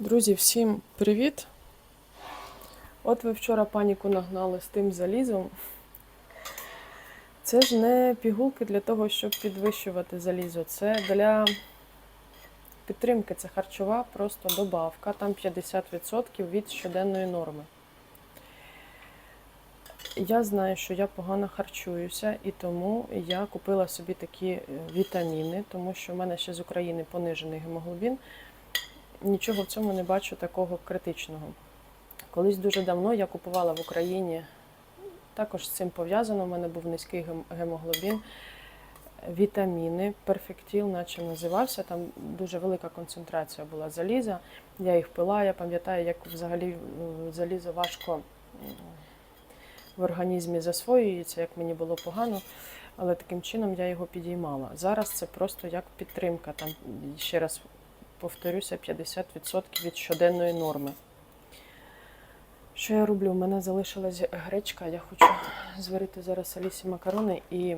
Друзі, всім привіт! От ви вчора паніку нагнали з тим залізом. Це ж не пігулки для того, щоб підвищувати залізо. Це для підтримки. Це харчова просто добавка, там 50% від щоденної норми. Я знаю, що я погано харчуюся, і тому я купила собі такі е, вітаміни, тому що в мене ще з України понижений гемоглобін нічого в цьому не бачу такого критичного. Колись дуже давно я купувала в Україні, також з цим пов'язано, в мене був низький гемоглобін, вітаміни, перфектіл, наче називався. Там дуже велика концентрація була заліза. Я їх пила, я пам'ятаю, як взагалі залізо важко в організмі засвоюється, як мені було погано. Але таким чином я його підіймала. Зараз це просто як підтримка. Там ще раз повторюся, 50% від щоденної норми. Що я роблю? У мене залишилась гречка. Я хочу зварити зараз Алісі макарони і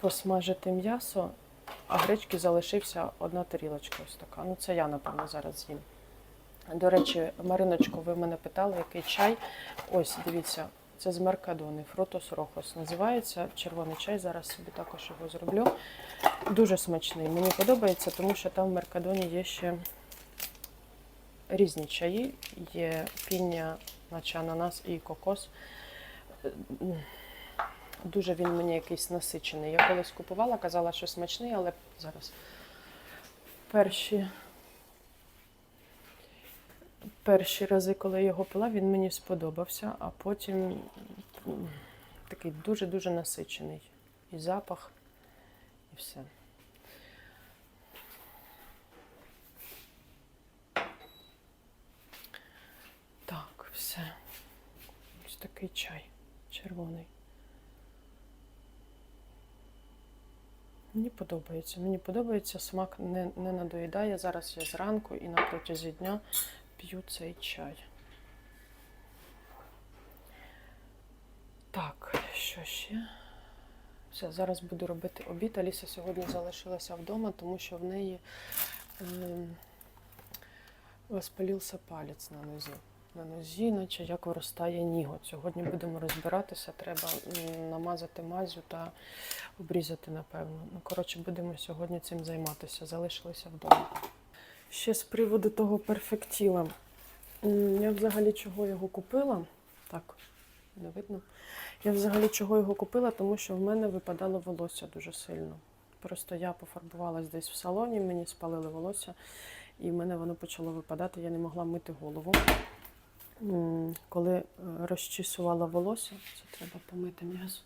посмажити м'ясо, а гречки залишився одна тарілочка ось така. Ну, це я, напевно, зараз з'їм. До речі, Мариночко, ви мене питали, який чай. Ось, дивіться, це з Меркадони, Фрутос Рохос. Називається червоний чай. Зараз собі також його зроблю. Дуже смачний. Мені подобається, тому що там в Меркадоні є ще різні чаї. Є піння, наче ананас і кокос. Дуже він мені якийсь насичений. Я колись купувала, казала, що смачний, але зараз перші, перші рази, коли я його пила, він мені сподобався, а потім такий дуже-дуже насичений. І запах, і все. Так, все. Ось такий чай червоний. Мені подобається. Мені подобається смак не, не надоїдає. Зараз я зранку і на протязі дня п'ю цей чай. Так, що ще? Все, зараз буду робити обід. Аліса сьогодні залишилася вдома, тому що в неї воспалився палець на нозі. На нозі, наче як виростає ніготь. Сьогодні будемо розбиратися, треба намазати мазю та обрізати, напевно. Ну, коротше, будемо сьогодні цим займатися. Залишилися вдома. Ще з приводу того перфектіла. Я взагалі чого його купила? Так, не видно. Я взагалі чого його купила, тому що в мене випадало волосся дуже сильно. Просто я пофарбувалась десь в салоні, мені спалили волосся, і в мене воно почало випадати, я не могла мити голову. Коли е, розчісувала волосся, це треба помити м'ясо.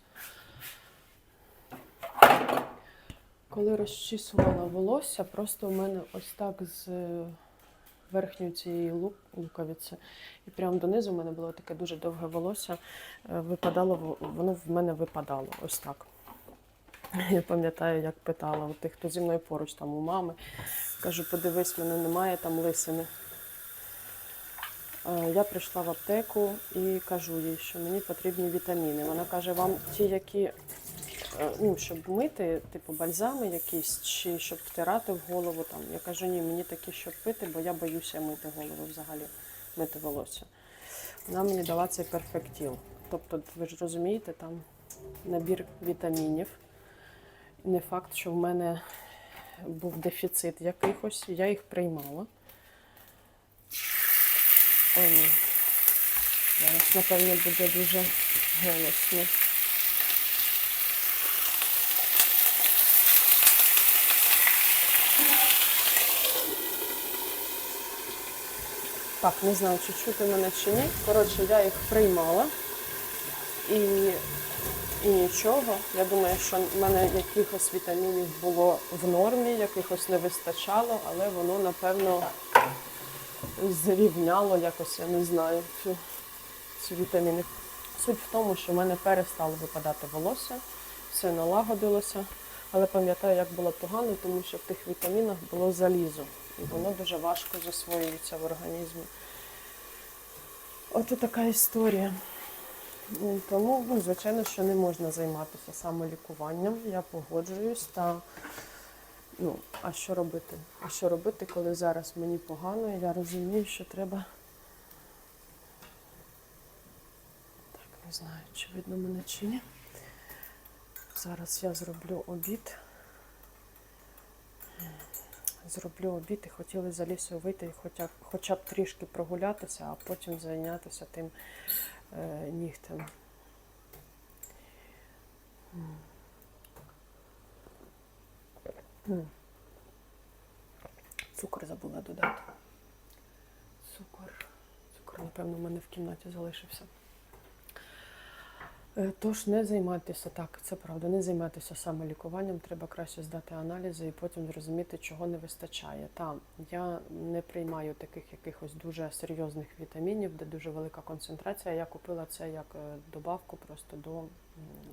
Коли розчісувала волосся, просто у мене ось так з е, верхньої цієї лук, луковиці, і прямо донизу у мене було таке дуже довге волосся, е, випадало, воно в мене випадало ось так. Я пам'ятаю, як питала у тих, хто зі мною поруч, там у мами. Кажу, подивись, мене немає там лисини. Е, Я прийшла в аптеку і кажу їй, що мені потрібні вітаміни. Вона каже, вам ті, які ну, щоб мити, типу бальзами якісь, чи щоб втирати в голову. Там. Я кажу, ні, мені такі, щоб пити, бо я боюся мити голову взагалі, мити волосся. Вона мені дала цей перфектіл. Тобто, ви ж розумієте, там набір вітамінів. Не факт, що в мене був дефіцит якихось, я їх приймала. Ой, зараз, напевно, буде дуже голосно. Так, не знаю, чи чути мене чи ні. Коротше, я їх приймала і, і нічого. Я думаю, що в мене якихось вітамінів було в нормі, якихось не вистачало, але воно, напевно, зрівняло якось, я не знаю, цю, ці вітаміни. Суть в тому, що в мене перестало випадати волосся, все налагодилося. Але пам'ятаю, як було погано, тому що в тих вітамінах було залізо. Воно дуже важко засвоюється в організмі. От така історія. Тому, ну, звичайно, що не можна займатися самолікуванням. Я погоджуюсь та Ну, а що робити? А що робити, коли зараз мені погано, і я розумію, що треба. Так, не знаю, чи видно мене чи ні. Зараз я зроблю обід. Зроблю обід і хотіли за лісою вийти, хоча, хоча б трішки прогулятися, а потім зайнятися тим е, нігтем. Цукор забула додати. Цукор. Цукор, напевно, у мене в кімнаті залишився. Е, Тож не займайтеся так, це правда, не займайтеся самолікуванням, треба краще здати аналізи і потім зрозуміти, чого не вистачає. Та я не приймаю таких якихось дуже серйозних вітамінів, де дуже велика концентрація. Я купила це як е, добавку просто до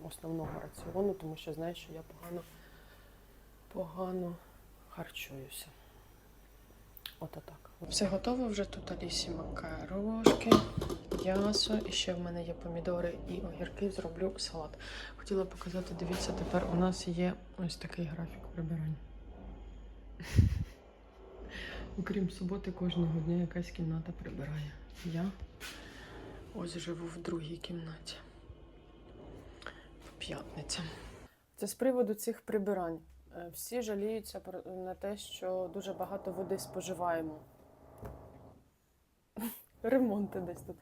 основного раціону, тому що знаю, що я погано, погано харчуюся. Ото так. Все готово вже тут Алісі макарошки, м'ясо, і ще в мене є помідори і огірки. Зроблю салат. Хотіла показати, дивіться, тепер у нас є ось такий графік прибирань. Окрім суботи, кожного дня якась кімната прибирає. Я ось живу в другій кімнаті. По п'ятницям. Це з приводу цих прибирань. Е, Всі жаліються на те, що дуже багато води споживаємо. Ремонти десь тут.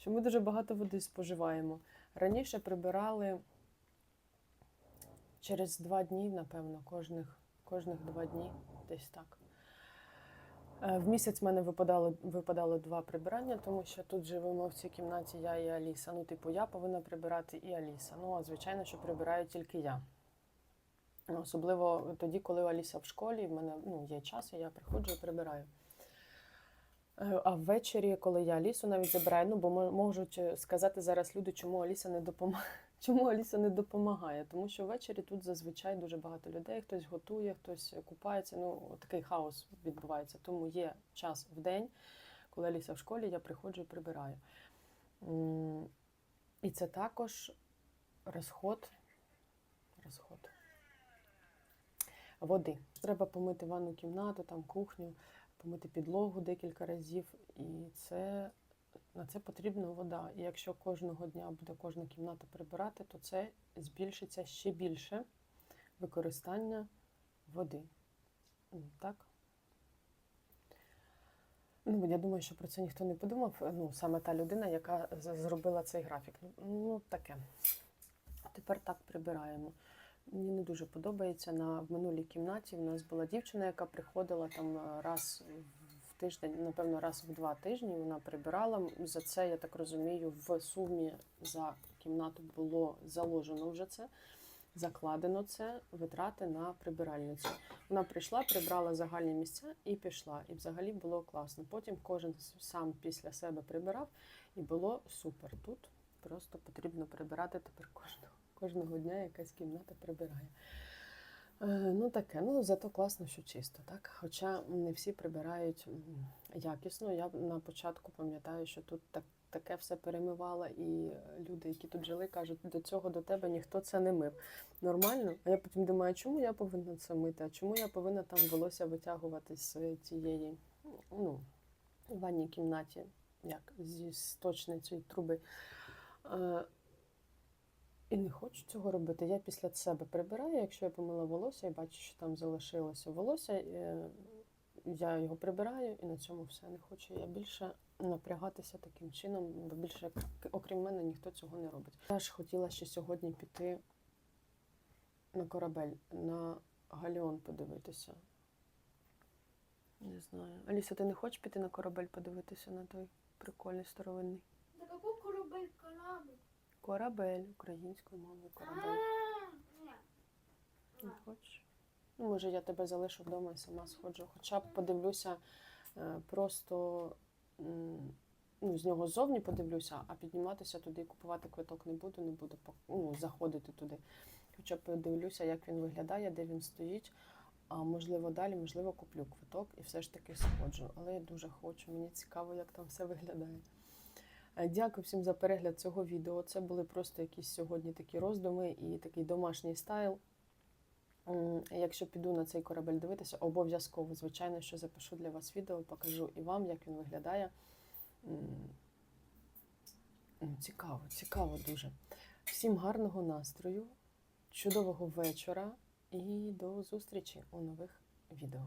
Що ми дуже багато води споживаємо. Раніше прибирали через два дні, напевно, кожних, кожних два дні, десь так. Е, В місяць в мене випадало, випадало два прибирання, тому що тут живемо в цій кімнаті я і Аліса. Ну, типу, я повинна прибирати і Аліса. Ну, а звичайно, що прибираю тільки я. Ну, Особливо тоді, коли Аліса в школі, в мене ну, є час, і я приходжу і прибираю. Е, А ввечері, коли я Алісу навіть забираю, ну бо мо- можуть е, сказати зараз люди, чому Аліса не допомагає. Чому Аліса не допомагає? Тому що ввечері тут зазвичай дуже багато людей, хтось готує, хтось купається. Ну, такий хаос відбувається. Тому є час в день, коли Аліса в школі, я приходжу і прибираю. І це також розход. розход води. Треба помити ванну кімнату, там кухню, помити підлогу декілька разів. І це, на це потрібна вода. І якщо кожного дня буде кожна кімната прибирати, то це збільшиться ще більше використання води. Так? Ну, я думаю, що про це ніхто не подумав. Ну, саме та людина, яка зробила цей графік. Ну, таке. Тепер так прибираємо. Мені не дуже подобається. На в минулій кімнаті в нас була дівчина, яка приходила там е, раз в тиждень, напевно, раз в два тижні. Вона прибирала. За це, я так розумію, в сумі за кімнату було заложено вже це, закладено це, витрати на прибиральницю. Вона прийшла, прибрала загальні місця і пішла. І взагалі було класно. Потім кожен сам після себе прибирав, і було супер. Тут просто потрібно прибирати тепер кожного кожного дня якась кімната прибирає. Е, ну таке, ну зато класно, що чисто, так? Хоча не всі прибирають якісно. Я на початку пам'ятаю, що тут так, таке все перемивала, і люди, які тут жили, кажуть, до цього до тебе ніхто це не мив. Нормально. А я потім думаю, чому я повинна це мити? А чому я повинна там волосся витягувати з тієї ну, ванній кімнаті, як зі сточниці труби. І не хочу цього робити. Я після себе прибираю, якщо я помила волосся і бачу, що там залишилося волосся, е, я його прибираю і на цьому все. Не хочу я більше напрягатися таким чином, бо більше, окрім мене, ніхто цього не робить. Я ж хотіла ще сьогодні піти на корабель, на галіон подивитися. Не знаю. Аліса, ти не хочеш піти на корабель подивитися на той прикольний старовинний? Да какой корабель корабль? Корабель українською мовою корабель. Не хочеш? Ну, може, я тебе залишу вдома і сама сходжу. Хоча б подивлюся е, просто ну, з нього ззовні подивлюся, а підніматися туди і купувати квиток не буду, не буду ну, заходити туди. Хоча б подивлюся, як він виглядає, де він стоїть. А можливо, далі, можливо, куплю квиток і все ж таки сходжу. Але я дуже хочу, мені цікаво, як там все виглядає. Е, Дякую всім за перегляд цього відео. Це були просто якісь сьогодні такі роздуми і такий домашній стайл. Якщо піду на цей корабель дивитися, обов'язково, звичайно, що запишу для вас відео, покажу і вам, як він виглядає. Цікаво, цікаво дуже. Всім гарного настрою, чудового вечора і до зустрічі у нових відео.